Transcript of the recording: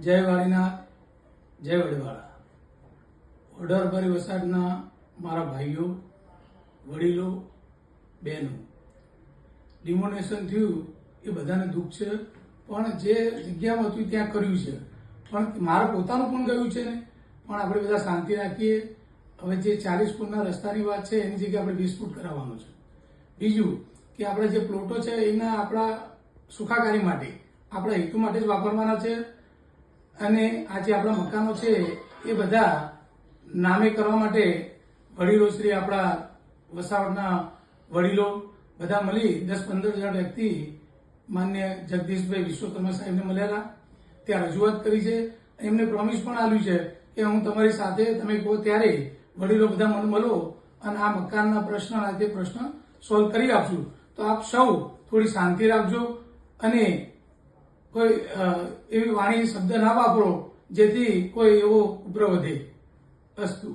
જય વાળીના જય વડવાળા વડોરભરી વસાડના મારા ભાઈઓ, વડીલો, બહેનો. ડિમોનેશન થયું એ બધાને દુઃખ છે, પણ જે જગ્યામાં હતું ત્યાં કર્યું છે. પણ મારે પોતાનું પણ ગયું છે ને? પણ આપણે બધા શાંતિ રાખીએ. હવે જે ચાલીસ ફૂટના રસ્તાની વાત છે, એની જગ્યાએ આપણે વીસ ફૂટ કરાવવાનું છે. બીજું કે આપણે જે પ્લોટો છે, એના આપણા સુખાકારી માટે, આપણા હેતુ માટે જ વાપરવાના છે. અને આ જે આપણા મકાનો છે, એ બધા નામે કરવા માટે વડીલો શ્રી આપણા વસાવડના વડીલો બધા મળી દસ પંદર જણ વ્યક્તિ માન્ય જગદીશભાઈ વિશ્વકર્મા સાહેબને મળેલા ત્યાં રજૂઆત કરી છે. એમને પ્રોમિસ પણ આપ્યું છે કે હું તમારી સાથે, તમે કહો ત્યારે વડીલો બધા મને મળો અને આ મકાનના પ્રશ્ન અને તે પ્રશ્ન સોલ્વ કરી આપશું. તો આપ સૌ થોડી શાંતિ રાખજો અને કોઈ એવી વાણી શબ્દ ના વાપરો જેથી કોઈ એવો ઉપદ્રવ વધે. અસ્તુ.